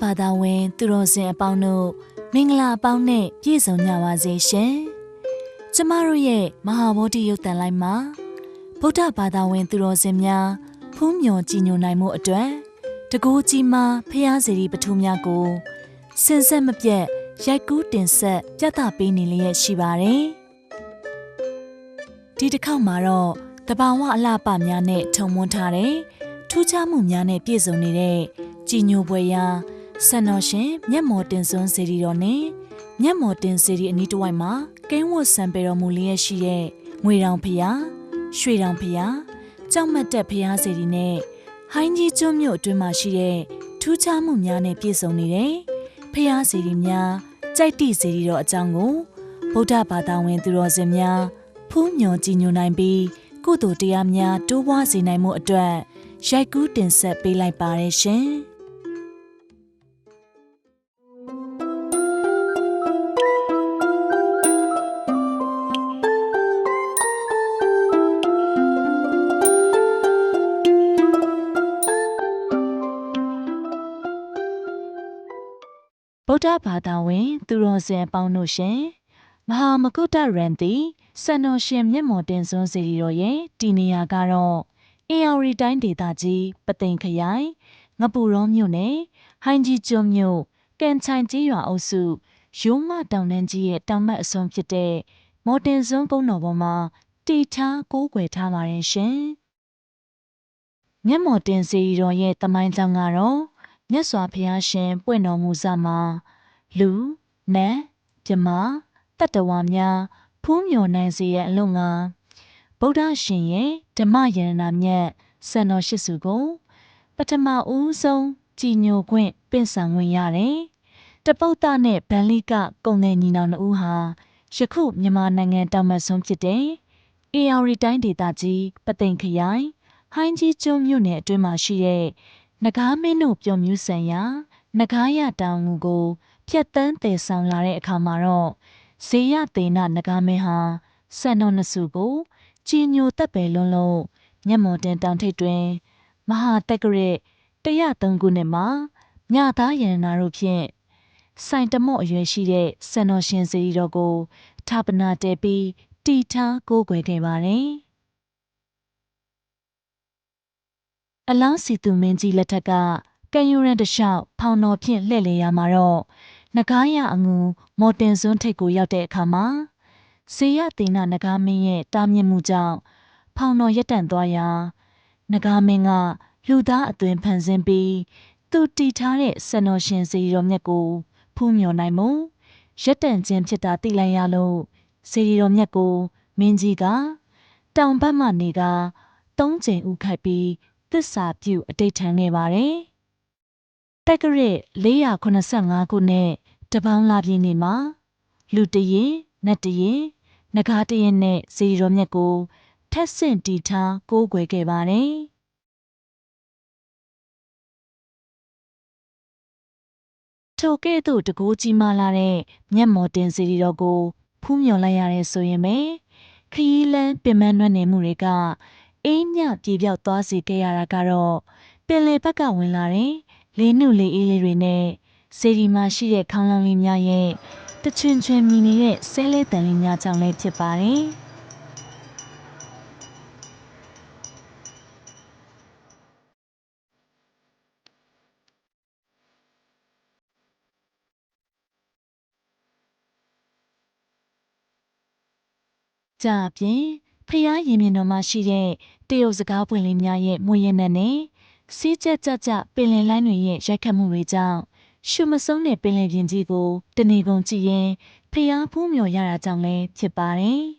ဗုဒ္ဓဘာသာဝင်သူတော်စင်အပေါင်းတို့မင်္ဂလာအပေါင်းနဲ့ပြည့်စုံကြပါစေရှင်။ကျမတို့ရဲ့မဟာဗောဓိယုတ်တန်လိုက်မှာဗုဒ္ဓဘာသာဝင်သူတော်စင်များဖူးမြော်ကြည်ညိုနိုင်မှုအတွက်တကူကြီးမာဖျားစီရီပထုများကိုစင်ဆက်မပြတ်ရိုက်ကူးတင်ဆက်ပြသပေးနေလျက်ရှိပါတယ်။ဒီတစ်ခေါက်မှာတော့တဘာဝအလှပများနဲ့ထုံမွန်းထားတဲ့ထူးခြားမှုများနဲ့ပြည့်စုံနေတဲ့ကြည်ညိုပွဲရာ ဆန်တော်ရှင်မျက်မော်တင်စွန်းစေရီတော်နဲ့မျက်မော်တင်စေရီအနီးတစ်ဝိုက်မှာကင်းဝတ်ဆံပေတော်မူလျက်ရှိတဲ့ငွေတောင်ဖျားရွှေတောင်ဖျားကြောက်မတ်တက်ဖျားစေရီနဲ့ဟိုင်းကြီးကျွန်းမြို့အတွင်းမှာရှိတဲ့ထူးခြားမှုများနဲ့ပြည့်စုံနေတဲ့ဖျားစေရီများကြိုက်တိစေရီတော်အကြောင်းကိုဗုဒ္ဓဘာသာဝင်သူတော်စင်များဖူးမြော်ကြည်ညိုနိုင်ပြီးကုသိုလ်တရားများတိုးပွားစေနိုင်မှုအတွက်ရိုက်ကူးတင်ဆက်ပေးလိုက်ပါတယ်ရှင်။ ဗုဒ္ဓဘာသာဝင် သူတော်စင်အပေါင်းတို့ရှင်မဟာမကုတ္တရန်တီစံတော်ရှင်မျက်မော်တင်စွန်းစီရီတော်ရဲ့ဒီနေရာကတော့အေယာရီတိုင်းဒေသကြီးပသိမ်ခရိုင်ငပူရောမြို့နယ်ဟိုင်းကြီးကျွန်းမြို့ကန်ချိုင်ကြီးရွာအုပ်စုရိုးမတောင်တန်းကြီးရဲ့တောင်ဘက်အစွန်ဖြစ်တဲ့မော်တင်စွန်းကုန်းတော်ပေါ်မှာတီထားကိုးကွယ်ထားပါတယ်ရှင်မျက်မော်တင်စီရီတော်ရဲ့တမိုင်းကြောင့်ကတော့မြတ်စွာဘုရားရှင်ပွင့်တော်မူစမှာ လူနတ်မြမတတ္တဝါများဖူးမြော်နိုင်စေရဲ့အလို့ငါဗုဒ္ဓရှင်ရဲ့ဓမ္မယန္နာမြတ်စံတော်ရှိစုကိုပထမဦးဆုံးကြည်ညိုခွင့်ပင့်ဆောင်ဝင်ရတယ်။တပုတ်တနဲ့ဗန်လိကကုံငယ်ညီနောင်တို့ဟာယခုမြန်မာနိုင်ငံတောင်မဆွန်းဖြစ်တဲ့အေယာရီတိုင်းဒေသကြီးပသိမ်ခရိုင်ဟိုင်းကြီးကျွန်းမြို့နယ်အတွင်းမှာရှိတဲ့နဂါးမင်းတို့ပြုံမြူးဆန်ရာနဂါးရတောင်ငူကို ဖြတ်တန်းတည်ဆောင်လာတဲ့အခါမှာတော့ဇေယသေနနဂါးမင်းဟာစံတော်နစုကိုကြည်ညိုတက်ပယ်လွန်းလို့မျက်မှော်တင်တောင်ထိပ်တွင်မဟာတက္ကရ103ခုနှစ်မှာညသားရဏနာတို့ဖြင့်စိုင်တမော့အရွယ်ရှိတဲ့စံတော်ရှင်စီရီတော်ကိုဌာပနာတည်ပြီးတီထားကိုးကွယ်ခဲ့ပါတယ်။အလောင်းစီသူမင်းကြီးလက်ထက်ကကံယူရန်တလျှောက်ဖောင်တော်ဖြင့်လှည့်လေရမှာတော့ နဂါးရအငူမော်တင်စွန်းထိပ်ကိုရောက်တဲ့အခါမှာဇေယသေနနဂါးမင်းရဲ့တားမြစ်မှုကြောင့်ဖောင်တော်ရက်တန့်သွားရာနဂါးမင်းကလူသားအသွင်ဖန်ဆင်းပြီးသူတီထားတဲ့စံတော်ရှင်စီတော်မြတ်ကိုဖူးမြော်နိုင်မှုရက်တန့်ခြင်းဖြစ်တာသိလိုက်ရလို့စီတော်မြတ်ကိုမင်းကြီးကတောင်ဘက်မှနေကသုံးချိန်ဥခိုက်ပြီးသစ္စာပြုအတိတ်ထန်ခဲ့ပါတယ်။ တက္ကရာ485ခုနှစ်တပေါင်းလာပြည့်နေ့မှာလူတရင်နတ်တရင်နဂါတရင်နဲ့ဇီရောမြတ်ကိုထက်ဆင့်တီထားကိုးကွယ်ခဲ့ပါတယ်။ထိုကဲ့သို့တကိုးကြီးမားလာတဲ့မျက်မော်တင်စီရီတော်ကို ဖူးမြော်လိုက်ရတဲ့ဆိုရင်ပဲခရီးလန်းပင်မနှွက်နေမှုတွေကအေးမြပြေပြောက်သွားစေခဲ့ရတာကတော့ပင်လေဘက်ကဝင်လာတဲ့ လေးနုလေးအေးလေးတွေနဲ့စေဒီမှာရှိတဲ့ခေါင်းလောင်းလေးများရဲ့တချွင်ချွင်မြည်နေတဲ့ဆဲလဲတန်လေးများကြောင့်လည်းဖြစ်ပါတယ်။ကြအပြင်ဖျားရင်မြင်တော်မှာရှိတဲ့တရုတ်စကားပွင့်လေးများရဲ့မွေရနက်နဲ့ စီးကျက်ကြကြပင်လယ်လိုင်းတွေရဲ့ရိုက်ခတ်မှုတွေကြောင့်ရှုမဆုံးတဲ့ပင်လယ်ပြင်ကြီးကိုတနေကုန်ကြည့်ရင်ဖျားဖူးမြော်ရတာကြောင့်လည်းဖြစ်ပါတယ်။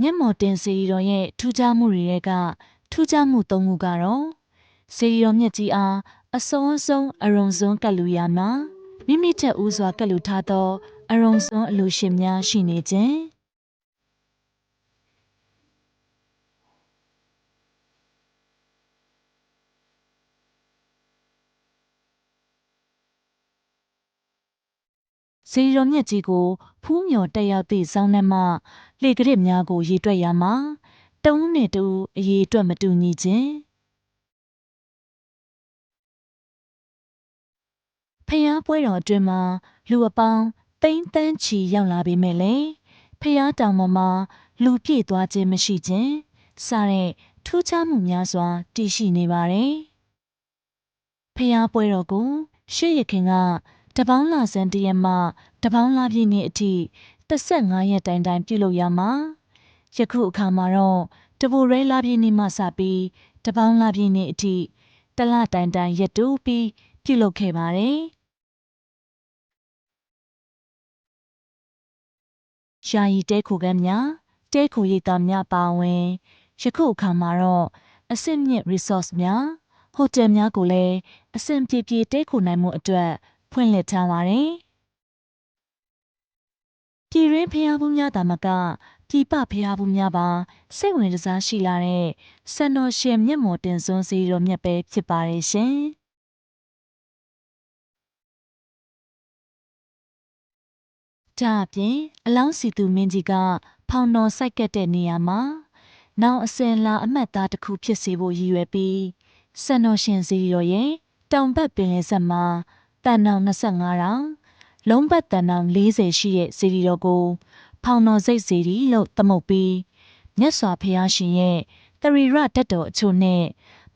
မျက်မော်တင်စီရီတော်ရဲ့ထူးခြားမှုတွေကထူးခြားမှု၃ခုကတော့စီရီတော်မြတ်ကြီးအားအစုံအဆုံးအရုံဆုံးကတ်လူရမှာမိမိထက်ဦးစွာကတ်လူထားသောအရုံစွန်းအလူရှင်များရှိနေခြင်း စေရုံမြစ်ကြီးကိုဖူးမြော်တက်ရောက်သည့်ဆောင်းနှမလေကရစ်များကိုရေတွက်ရမှာတုံးနဲ့တူအရေအတွက်မတူညီခြင်းဖျားပွဲတော်အတွင်းမှာလူအပေါင်းတိမ့်တန်းချီရောက်လာပေမဲ့လည်းဖျားတောင်ပေါ်မှာလူပြည့်သွားခြင်းမရှိခြင်းစတဲ့ထူးခြားမှုများစွာတည်ရှိနေပါတယ်။ဖျားပွဲတော်ကိုရှေ့ရခင်က တပေါင်းလာစံတရက်မှတပေါင်းလာပြည့်နေ့အထိ15ရက်တိုင်တိုင်ပြုလုပ်ရမှာယခုအခါမှာတော့တဘူရဲလာပြည့်နေ့မှစပြီးတပေါင်းလာပြည့်နေ့အထိတလတိုင်တိုင်ရက်တူပြီးပြုလုပ်ခဲ့ပါတယ်။ရှာယီတဲခိုကမ်းများတဲခိုရိပ်သာများပါဝင်ယခုအခါမှာတော့အဆင့်မြင့် resource များဟိုတယ်များကိုလည်းအဆင့်ပြေပြေတဲခိုနိုင်မှုအတွက် ဖွင့်လှစ်ထားပါတယ်။ပြည်ရင်းဖျားဘူးများတာမကပြည်ပဖျားဘူးများပါစိတ်ဝင်စားရှိလာတဲ့စံတော်ရှင်မျက်မှော်တင်စွန်းစီတော်မြတ်ပဲဖြစ်ပါတယ်ရှင်။ဒါအပြင်အလောင်းစီသူမင်းကြီးကဖောင်တော်စိုက်ကတ်တဲ့နေရာမှာနောက်အစင်လာအမှတ်သားတစ်ခုဖြစ်စေဖို့ရည်ရွယ်ပြီးစံတော်ရှင်စီတော်ရဲ့တောင်ဘက်ပင်လယ်ဆက်မှာတ န်နောင်25တောင်လုံးဘက်တန်နောင်40ရှိတဲ့စီရီတော်ကို ဖောင်တော်စိတ်စီရီလို့သမုတ်ပြီးမြတ်စွာဘုရားရှင်ရဲ့တရီရတတ်တော်အချို့နဲ့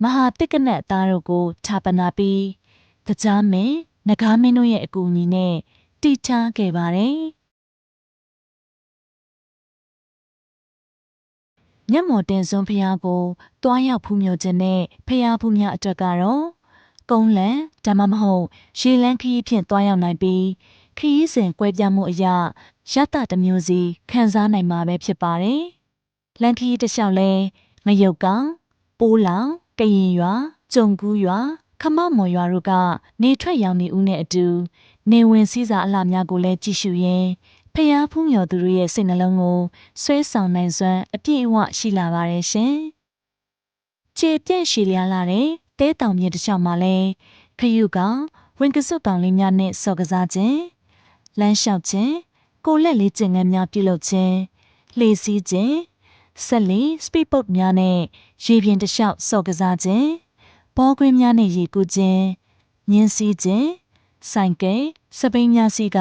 မဟာတိကနတ်သားတို့ကိုဌာပနာပြီးတရားမင်းနဂါမင်းတို့ရဲ့အကူအညီနဲ့တည်ထားခဲ့ပါတယ်။မျက်မှော်တင်စွန်းဖျားကိုတွားရောက်ဖူးမြော်ခြင်းနဲ့ဖျားဖူးများအတွက်ကတော့ ကုန်းလန်ဒါမှမဟုတ်ရေလန်းခရီးဖြင့်တွားရောက်နိုင်ပြီးခရီးစဉ်ကွဲပြားမှုအရာရတတစ်မျိုးစီခံစားနိုင်မှာပဲဖြစ်ပါတယ်။လန်ခရီးတစ်လျှောက်လဲငရုတ်ကောင်ပိုးလောင်ကရင်ရွာကျုံကူးရွာခမမော်ရွာတို့ကနေထွက်ရောင်နေဦးနဲ့အတူနေဝင်စည်းစာအလှများကိုလည်းကြည့်ရှုရင်းဖျားဖူးမြော်သူတို့ရဲ့စိတ်နှလုံးကိုဆွဲဆောင်နိုင်စွမ်းအပြည့်အဝရှိလာပါတယ်ရှင်။ခြေပြန့်ရှည်လျားလာတဲ့ တဲတောင်မြေတစ်လျှောက်မှာလဲခရုကဝင်ကစွတ်ကောင်လေးများနဲ့စော်ကစားခြင်းလမ်းလျှောက်ခြင်းကိုလက်လေးကျင်ငန်းများပြုလုပ်ခြင်းလှေစီးခြင်းဆက်လီစပီပုတ်များနဲ့ရေပြင်တစ်လျှောက်စော်ကစားခြင်းဘောကွင်းများနဲ့ရေကူးခြင်းညင်းစီးခြင်းဆိုင်ကဲစပိန်များစီက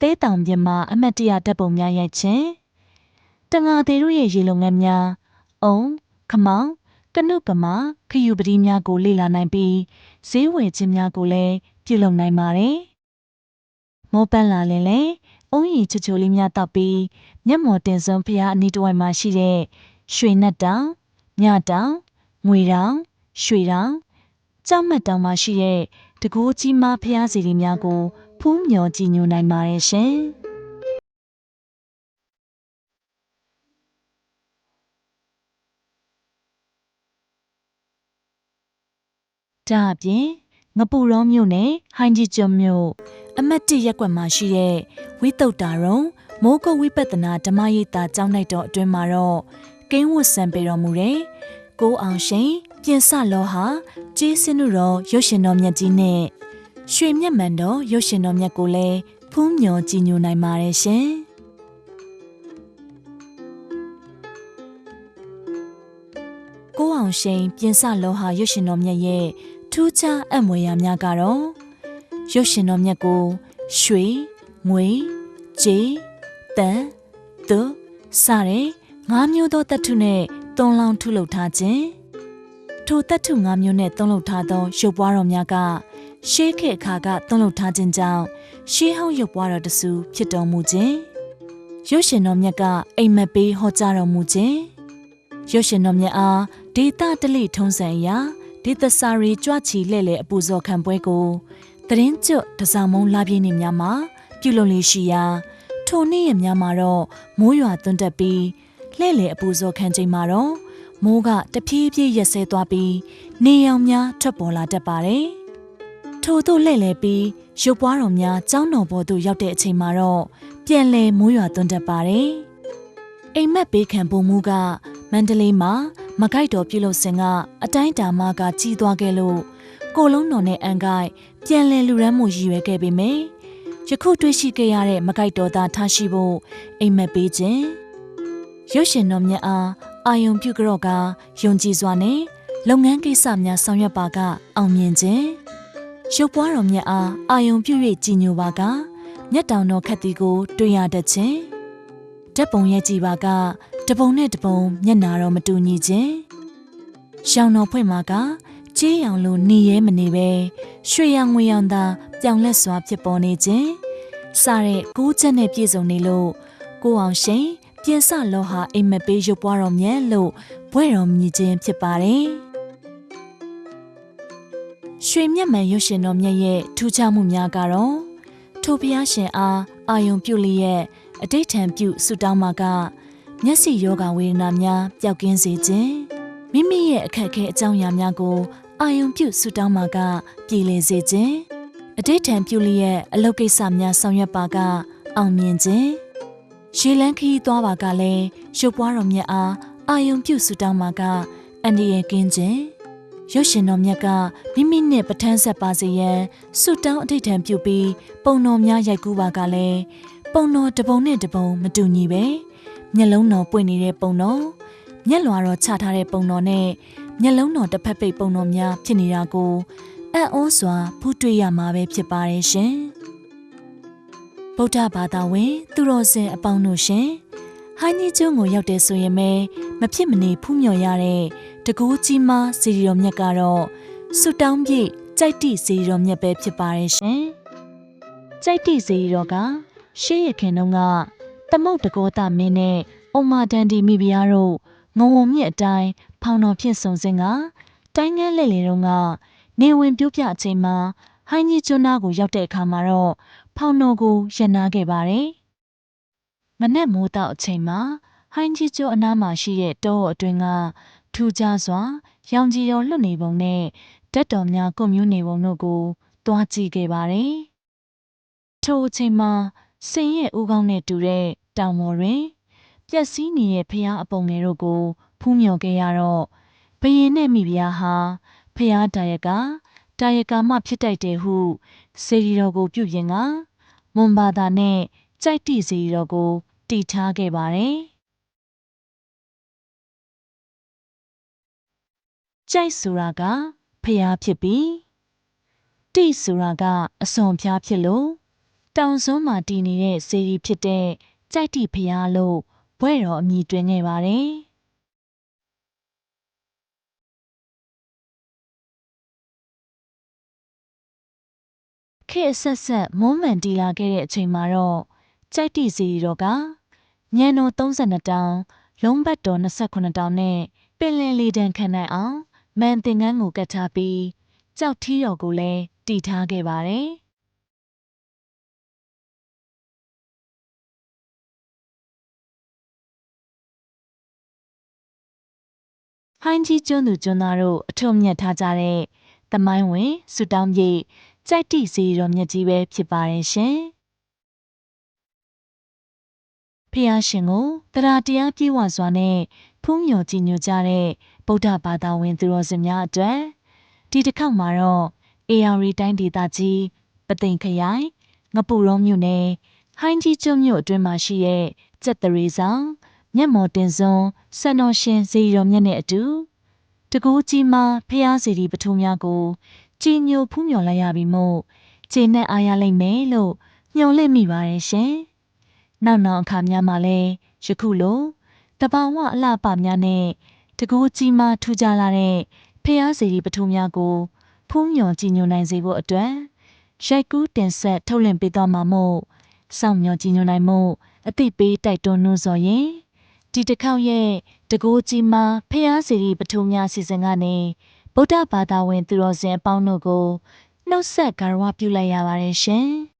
တဲတောင်ပြင်မှာအမတ်တရဓာတ်ပုံများရိုက်ခြင်းတငါသေးတို့ရဲ့ရေလုံငန်းများအုံခမောင် ကနုကမခယူပတိများကိုလေ့လာနိုင်ပြီးဈေးဝယ်ခြင်းများကိုလည်းပြုလုပ်နိုင်ပါတယ်။မောပန်းလာရင်လည်းအုံးရီချိုချိုလေးများတောက်ပြီးမျက်မှော်တင်စွန်းဖျားအနီးတစ်ဝိုက်မှာရှိတဲ့ရွှေနက်တောင်မြတောင်ငွေတောင်ရွှေတောင်ကြောက်မက်တောင်မှာရှိတဲ့တကူကြီးမားဖျားစီလေးများကိုဖူးမြော်ကြည်ညိုနိုင်ပါတယ်ရှင်။ ဒါအပြင်ငပူရောမြို့နယ်ဟိုင်းကြီးကျွန်းမြို့အမတ်တရက်ကွက်မှာရှိတဲ့ဝိတုဒ္ဒါရုံမိုးကုတ်ဝိပဿနာဓမ္မရိပ်သာကျောင်းလိုက်တော်အတွင်းမှာတော့ကင်းဝတ်ဆံပေတော်မူတဲ့ကိုအောင်ရှင်ပြင်ဆလောဟာကျေးစင်းတို့တော်ရုပ်ရှင်တော်မြတ်ကြီးနဲ့ရွှေမြတ်မှန်တော်ရုပ်ရှင်တော်မြတ်ကိုလည်းဖူးမြော်ကြည်ညိုနိုင်ပါတယ်ရှင်ကိုအောင်ရှင်ပြင်ဆလောဟာရုပ်ရှင်တော်မြတ်ရဲ့ ထူးခြားအံ့မွေရာများကတော့ရုပ်ရှင်တော်မြတ်ကိုရွှေငွေကြေးတန်သူစတဲ့ငါးမျိုးသောတတ်ထုနဲ့သွန်လောင်းထုလုပ်ထားခြင်းထိုတတ်ထုငါးမျိုးနဲ့သွန်လုပ်ထားသောရုပ်ပွားတော်များကရှေးခေတ်အခါကသွန်လုပ်ထားခြင်းကြောင့်ရှေးဟောင်းရုပ်ပွားတော်တဆူဖြစ်တော်မူခြင်းရုပ်ရှင်တော်မြတ်ကအိမ်မက်ပေးဟောကြားတော်မူခြင်းရုပ်ရှင်တော်မြတ်အားဒေတာတလိထုံးစံအရာ ဒေသစာရီကြွချီလဲ့လေအပူဇော်ခံပွဲကိုသတင်းကျွတ်တစောင်းမုံလာပြည့်နေများမှာပြုလုပ်လေးရှိရာထိုနေ့ရများမှာတော့မိုးရွာသွန်းတက်ပြီးလှဲ့လေအပူဇော်ခံချိန်မှာတော့မိုးကတဖြည်းဖြည်းရက်ဆဲသွားပြီးနေရောင်များထွက်ပေါ်လာတတ်ပါတယ်။ထို့သို့လှဲ့လေပြီးရုပ်ပွားတော်များကျောင်းတော်ပေါ်သို့ရောက်တဲ့အချိန်မှာတော့ပြန်လည်မိုးရွာသွန်းတတ်ပါတယ်။အိမ်မက်ပေးခံပုံမူကမန္တလေးမှာ မကိုက်တော်ပြုလုပ်စဉ်ကအတိုင်းတာမကကြီးသွားခဲ့လို့ကိုလုံးတော်နဲ့အန်ကိုက်ပြန်လည်လူရမ်းမှုရည်ရွယ်ခဲ့ပေမယ့်ယခုတွေ့ရှိခဲ့ရတဲ့မကိုက်တော်သားထားရှိဖို့အိမ်မက်ပေးခြင်းရုပ်ရှင်တော်မြတ်အားအာယုံပြုကြတော့ကယုံကြည်စွာနဲ့လုပ်ငန်းကိစ္စများဆောင်ရွက်ပါကအောင်မြင်ခြင်းရုပ်ပွားတော်မြတ်အားအာယုံပြု၍ကြည်ညိုပါကမျက်တောင်တော်ခတ်သည်ကို တွေ့ရတတ်ခြင်းဓာတ်ပုံရဲ့ကြည်ပါက တပုံနဲ့တပုံမျက်နာတော်မတူညီခြင်းရှောင်းတော်ဖွင့်မှာကကြေးရောင်လိုနေရဲမနေပဲရွှေရောင်ငွေရောင်သာပြောင်လက်စွာဖြစ်ပေါ်နေခြင်းစတဲ့ကိုးချက်နဲ့ပြည့်စုံနေလို့ကိုအောင်ရှိန်ပြင်ဆလောဟာအိမ်မက်ပေးရုပ်ပွားတော်မြတ်လို့ဘွဲ့တော်မြည်ခြင်းဖြစ်ပါတယ်ရွှေမျက်မှန်ရွှေရှင်တော်မြတ်ရဲ့ထူးခြားမှုများကတော့ထိုဘုရားရှင်အားအာယုံပြုလျက်အတိတ်ထံပြုဆုတောင်းမှာက မျက်စိယောဂဝေဒနာများပျောက်ကင်းစေခြင်းမိမိရဲ့အခက်အခဲအကြောင်းအရာများကိုအာယုံပြုဆုတောင်းမှာကပြည်လည်စေခြင်းအတိတ်ထံပြုလျက်အလုပ်ကိစ္စများဆောင်ရွက်ပါက အောင်မြင်ခြင်းရေလန်းခီးသွားပါကလည်းရုပ်ပွားတော်မြတ်အားအာယုံပြုဆုတောင်းမှာကအန္တရာယ်ကင်းခြင်းရုပ်ရှင်တော်မြတ်ကမိမိနဲ့ပဋ္ဌာန်းဆက်ပါစေရန်ဆုတောင်းအထိတ်ထံပြုပြီး ပုံတော်များရိုက်ကူးပါကလည်းပုံတော်တစ်ပုံနဲ့တစ်ပုံမတူညီပဲ မျက်လုံးတော်ပွင့်နေတဲ့ပုံတော်မျက်လွှာတော်ချထားတဲ့ပုံတော်နဲ့မျက်လုံးတော်တစ်ဖက်ပိတ်ပုံတော်များဖြစ်နေတာကိုအံ့ဩစွာဖူးတွေ့ရမှာပဲဖြစ်ပါတယ်ရှင်ဗုဒ္ဓဘာသာဝင်သူတော်စင်အပေါင်းတို့ရှင်ဟိုင်းကြီးကျွန်းကိုရောက်တဲ့ဆိုရင်ပဲမဖြစ်မနေဖူးမြော်ရတဲ့တကူးကြီးမားစီရီတော်မြတ်ကတော့ဆုတောင်းပြည့်ကြိုက်တိစီရီတော်မြတ်ပဲဖြစ်ပါတယ်ရှင်။ကြိုက်တိစီရီတော်ကရှေးရခင်တုန်းက သမုတ်တကောတာမင်းနဲ့အုံမာတန်ဒီမိဖုရားတို့ငုံဝုံမြင့်အတိုင်းဖောင်တော်ဖြစ်ဆုံစင်ကတိုင်းငန်းလက်လေတုန်းကနေဝင်ပြုတ်ပြအချိန်မှာဟိုင်းကြီးကျွန်းသားကိုရောက်တဲ့အခါမှာတော့ဖောင်တော်ကိုရန်နာခဲ့ပါတယ်။မနဲ့မိုးတော့အချိန်မှာဟိုင်းကြီးကျွန်းအနားမှာရှိတဲ့တောအတွင်းကထူးခြားစွာရောင်ကြီးတော်လွတ်နေပုံနဲ့ဓာတ်တော်များကွန်မြူနေပုံတို့ကိုတွားကြည့်ခဲ့ပါတယ်။ထိုအချိန်မှာ စင်ရဲ့ဦးခေါင်းနဲ့တူတဲ့တောင်ပေါ်တွင်ပျက်စီးနေတဲ့ဖျားအပုံငယ်တို့ကို ဖူးမြော်ခဲ့ရတော့ဘယင်းနဲ့မိဖုရားဟာဖျားတာရကတာရကမှဖြစ်တိုက်တယ်ဟုစေရီတော်ကို ပြုပြင်ကမွန်ဘာသာနဲ့ကြိုက်တိစေရီတော်ကိုတည်ထားခဲ့ပါတယ်။ကြိုက်ဆိုတာကဖျားဖြစ်ပြီးတိဆိုတာကအစွန်ဖျားဖြစ်လို့ တောင်စွန်းမှာတည်နေတဲ့စေရီဖြစ်တဲ့ကြိုက်တိဖျားလို့ဘွဲ့တော်အမည်တွင်ခဲ့ပါတယ်။ခေတ်ဆက်ဆက်မုံမှန်တီလာခဲ့တဲ့အချိန်မှာတော့ကြိုက်တိစီတော်ကညံတော်32တောင်လုံးဘတ်တော်28တောင်နဲ့ပင်လယ်လေတံခံနိုင်အောင်မန်တင်ငန်းကိုကတ်ထားပြီးကြောက်ထီးတော်ကိုလည်းတီထားခဲ့ပါတယ်။ ဟိုင်းကြီးကျွန်းသူကျွန်းသားတို့အထုံမြတ်ထားကြတဲ့သမိုင်းဝင်ဆူတောင်းပြေကြိုက်တိစီတော်မြတ်ကြီးပဲဖြစ်ပါတယ်ရှင်။ဖျားရှင်ကိုတရားတရားပြေဝစွာနဲ့ဖူးမြော်ကြည်ညိုကြတဲ့ဗုဒ္ဓဘာသာဝင်သူတော်စင်များအတွက်ဒီတစ်ခေါက်မှာတော့ AR တိုင်းဒေသကြီးပသိမ်ခရိုင်ငပူရုံးမြို့နယ်ဟိုင်းကြီးကျွန်းမြို့အတွင်းမှာရှိတဲ့စက်တရီဆောင် မျက်မော်တင်စွန်းဆန်တော်ရှင်ဇေယျတော်မြတ်နဲ့အတူတကူးကြီးမာဖျားစီရီပထုံးများကိုကြည်ညိုဖူးမြော်လိုက်ရပြီမို့ခြေနဲ့အားရလိမ့်မယ်လို့ညှော်လင့်မိပါတယ်ရှင်။နောက်နောက်အခါများမှာလည်းယခုလိုတဘာဝအလှပများနဲ့တကူးကြီးမာထူးခြားလာတဲ့ဖျားစီရီပထုံးများကိုဖူးမြော်ကြည်ညိုနိုင်စေဖို့အတွက်ရိုက်ကူးတင်ဆက်ထုတ်လွှင့်ပေးသွားမှာမို့စောင့်မျှော်ကြည်ညိုနိုင်မှုအသိပေးတိုက်တွန်းနှိုးဆော်ရင် ဒီတစ်ခေါက်ရဲ့တကိုးကြီးမှာဖျားစီရီပထုံများစီစဉ်ကနေဗုဒ္ဓဘာသာဝင်သူတော်စင်အပေါင်းတို့ကိုနှုတ်ဆက်ဂါရဝပြုလိုက်ရပါတယ်ရှင်။